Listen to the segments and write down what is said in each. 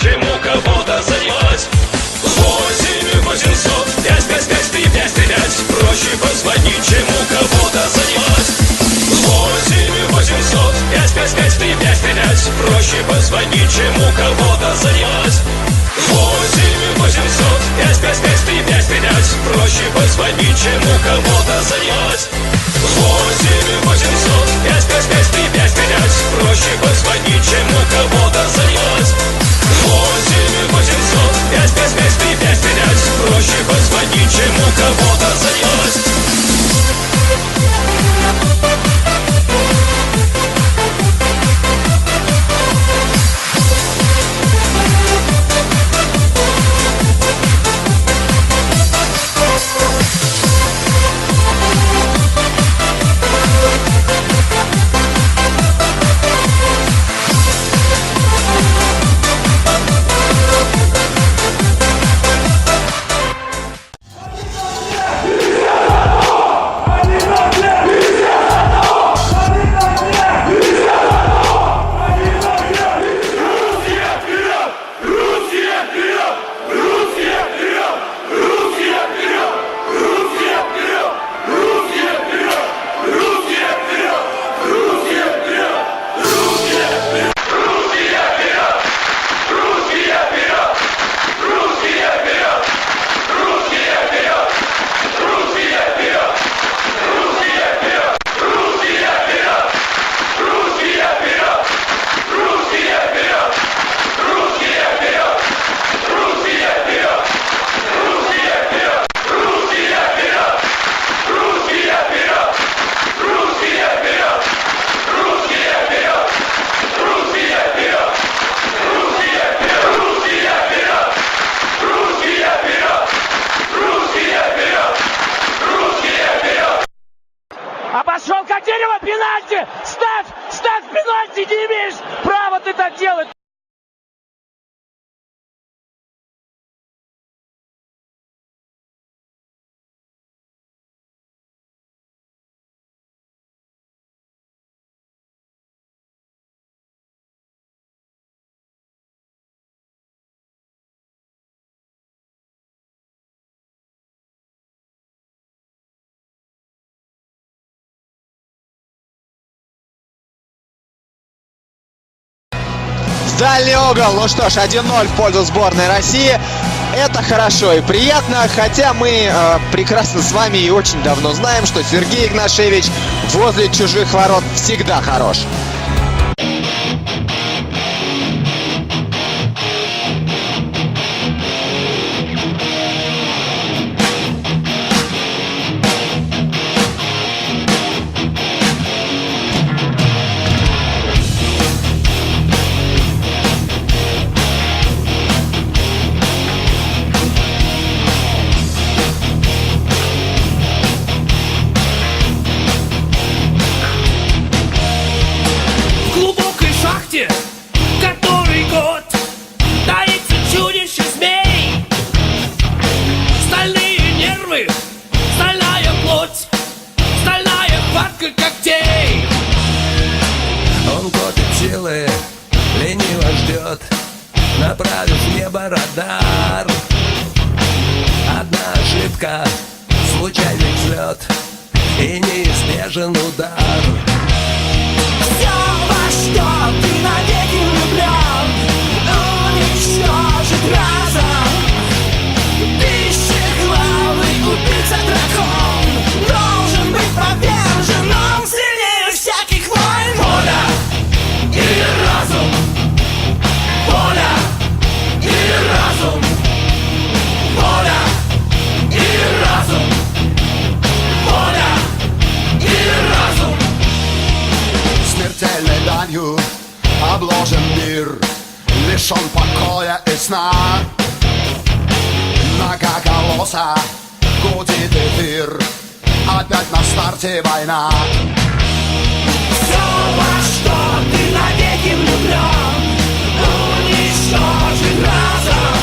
чем у кого-то занимать? Восемь восемьсот пять пять пять три пять три пять. Проще позвонить, чем у кого-то занимать. Восемь восемьсот пять пять пять три пять три пять. Проще позвонить, чем у кого-то занимать. Восемь восемьсот пять пять пять три пять три пять. Проще позвонить, чем у кого-то занимать. Восемь восемьсот пять пять пять три пять три пять. Проще позвонить, чем у кого-то занимать Проще позвонить, чем у кого-то занимать дальний угол. Ну что ж, 1-0 в пользу сборной России. Это хорошо и приятно, хотя мы э, прекрасно с вами и очень давно знаем, что Сергей Игнашевич возле чужих ворот всегда хорош. Многоголоса гудит эфир. Опять на старте война. Все, во что ты навеки влюблен Уничтожит разом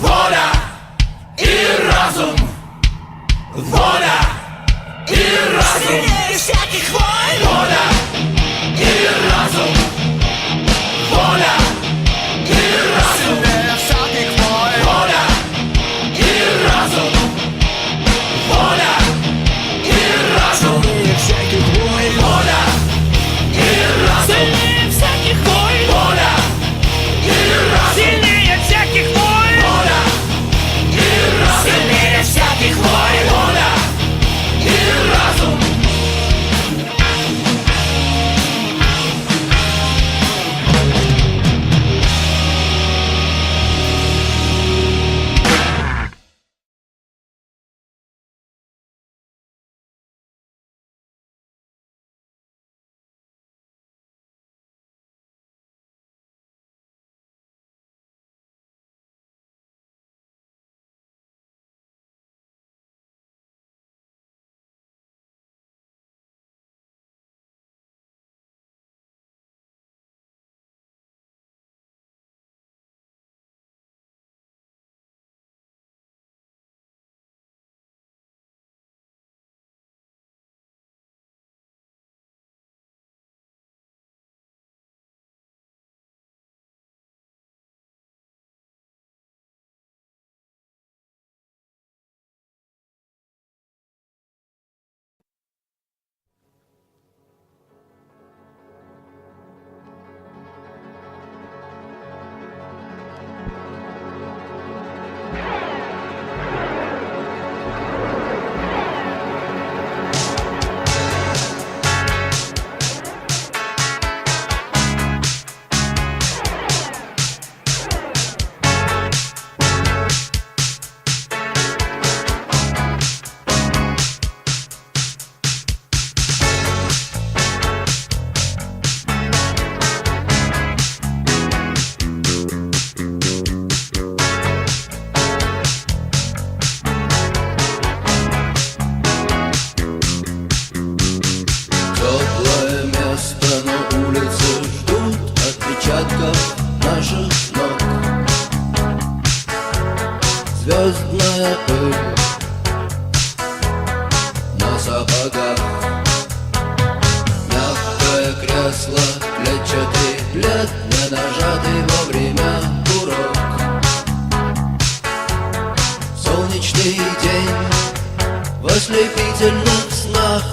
воля и разум, воля и разум. Сильнее всяких вод. Клетчатый плед Не нажатый вовремя курок Солнечный день в ослепительных снах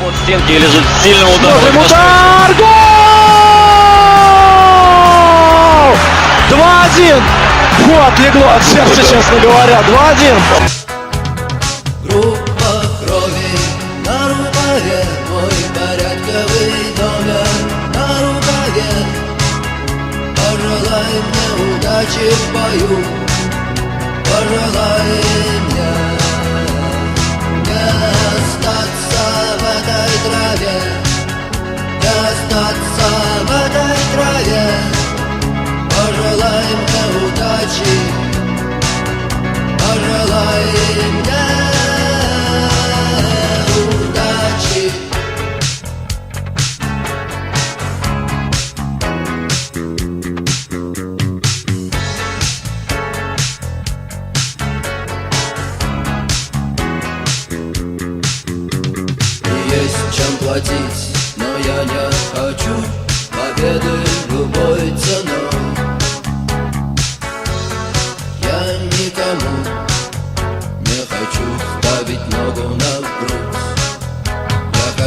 Вот стенки лежит сильным ударом. Смотрим удар! Гол! 2-1! Фу, отлегло от сердца, честно говоря. 2-1. Группа крови на рукаве Мой порядковый номер на рукаве Пожелай мне удачи в бою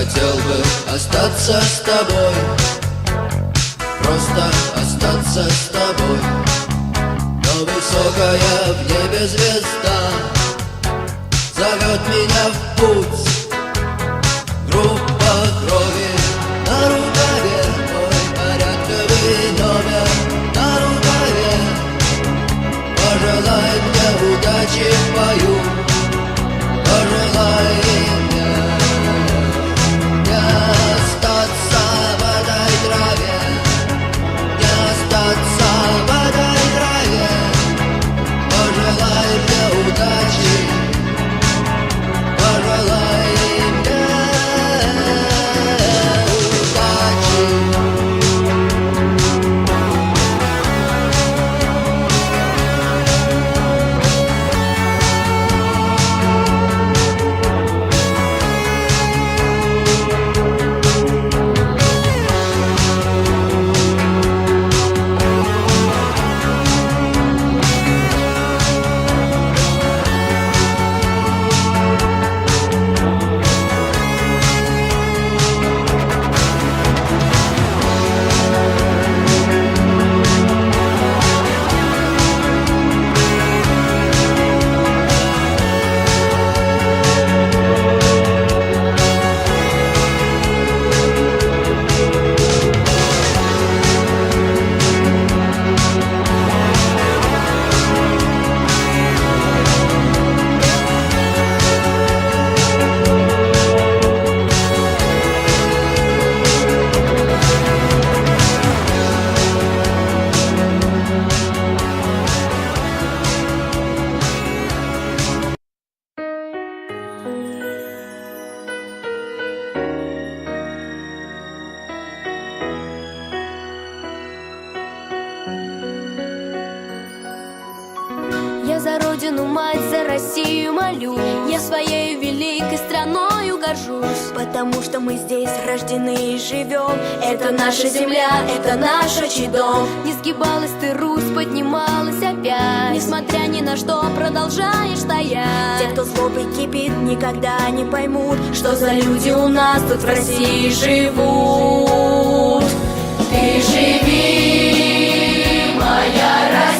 хотел бы остаться с тобой. Просто остаться с тобой. Но высокая в небе звезда Зовет меня в путь. Группа крови на рукаве Мой порядковый номер на рукаве. Пожелай мне удачи в бою за родину, мать, за Россию молю. Я своей великой страною горжусь. Потому что мы здесь рождены и живем. Это наша земля, это наш отчий дом. Не сгибалась ты, Русь, поднималась опять. Несмотря ни на что, продолжаешь стоять. Те, кто злобой кипит, никогда не поймут Что за люди у нас тут в России живут. Ты живи, моя Россия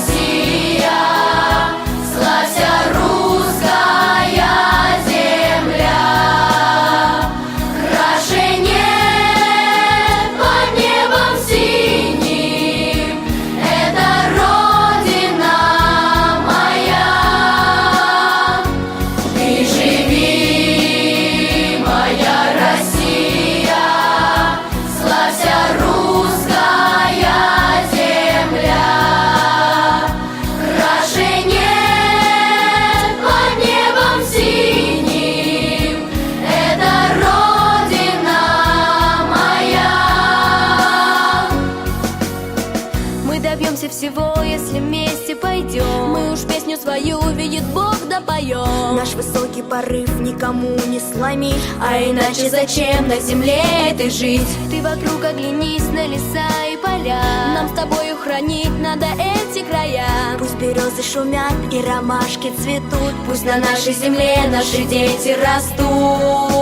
запоем. Наш высокий порыв никому не сломить. А иначе зачем на земле этой жить? Ты вокруг оглянись на леса и поля. Нам с тобою хранить надо эти края. Пусть березы шумят и ромашки цветут. Пусть на нашей земле наши дети растут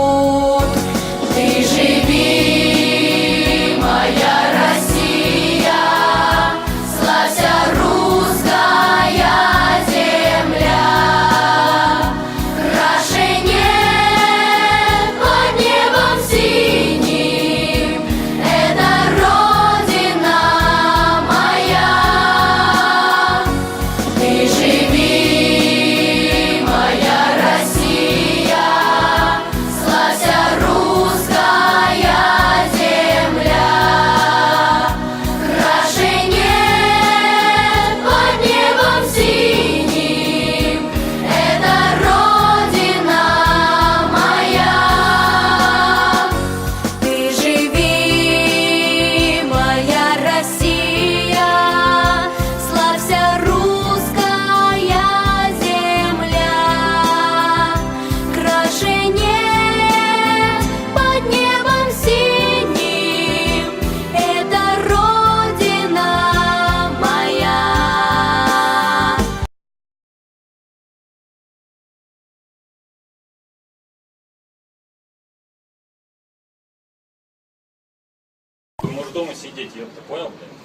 дома сидеть, ёпта, понял, блядь?